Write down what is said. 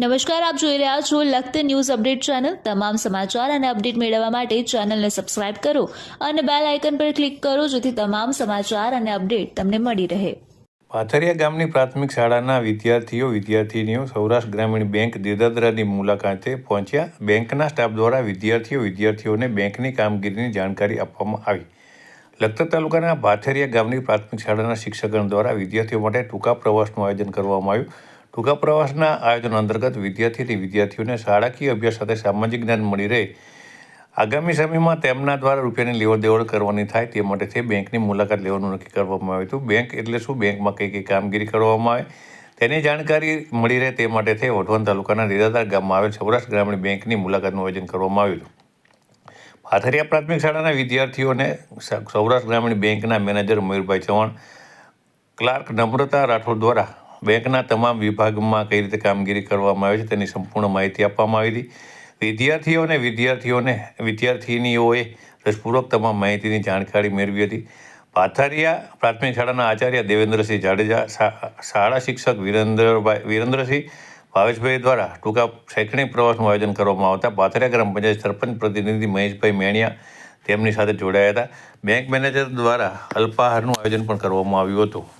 નમસ્કાર, આપ જોઈ રહ્યા છો લખત ન્યૂઝ અપડેટ ચેનલ. તમામ સમાચાર અને અપડેટ મેળવવા માટે ચેનલને સબસ્ક્રાઇબ કરો અને બેલ આઇકન પર ક્લિક કરો જેથી તમામ સમાચાર અને અપડેટ તમને મળી રહે. પાથરિયા ગામની પ્રાથમિક શાળાના વિદ્યાર્થીઓ, વિદ્યાર્થિનીઓ સૌરાષ્ટ્ર ગ્રામીણ બેંક દેદાદરાની મુલાકાતે પહોંચ્યા. બેંકના સ્ટાફ દ્વારા વિદ્યાર્થીઓ, વિદ્યાર્થીઓને બેંકની કામગીરીની જાણકારી આપવામાં આવી. લખતર તાલુકાના ભાથરિયા ગામની પ્રાથમિક શાળાના શિક્ષકગણ દ્વારા વિદ્યાર્થીઓ માટે ટૂંકા પ્રવાસનું આયોજન કરવામાં આવ્યું. ટૂંકા પ્રવાસના આયોજન અંતર્ગત વિદ્યાર્થી વિદ્યાર્થીઓને શાળાકીય અભ્યાસ સાથે સામાજિક જ્ઞાન મળી રહે. આગામી સમયમાં તેમના દ્વારા રૂપિયાની લેવડ દેવડ કરવાની થાય તે માટે તે બેંકની મુલાકાત લેવાનું નક્કી કરવામાં આવ્યું હતું. બેંક એટલે શું? બેંકમાં કઈ કઈ કામગીરી કરવામાં આવે? તેની જાણકારી મળી રહે તે માટે તે વઢવાણ તાલુકાના દેદાદાર ગામમાં આવેલ સૌરાષ્ટ્ર ગ્રામીણ બેંકની મુલાકાતનું આયોજન કરવામાં આવ્યું હતું. પાથરિયા પ્રાથમિક શાળાના વિદ્યાર્થીઓને સૌરાષ્ટ્ર ગ્રામીણ બેંકના મેનેજર મયુરભાઈ ચૌહાણ, ક્લાર્ક નમ્રતા રાઠોડ દ્વારા બેંકના તમામ વિભાગમાં કઈ રીતે કામગીરી કરવામાં આવે છે તેની સંપૂર્ણ માહિતી આપવામાં આવી હતી. વિદ્યાર્થીઓને વિદ્યાર્થીઓને, વિદ્યાર્થીનીઓએ રસપૂર્વક તમામ માહિતીની જાણકારી મેળવી હતી. પાથરિયા પ્રાથમિક શાળાના આચાર્ય દેવેન્દ્રસિંહ જાડેજા શાળા શિક્ષક વિરેન્દ્રભાઈ, વિરેન્દ્રસિંહ ભાવેશભાઈ દ્વારા ટૂંકા શૈક્ષણિક પ્રવાસનું આયોજન કરવામાં આવતા પાથરિયા ગ્રામ પંચાયત સરપંચ પ્રતિનિધિ મહેશભાઈ મેણિયા તેમની સાથે જોડાયા હતા. બેંક મેનેજર દ્વારા અલ્પાહારનું આયોજન પણ કરવામાં આવ્યું હતું.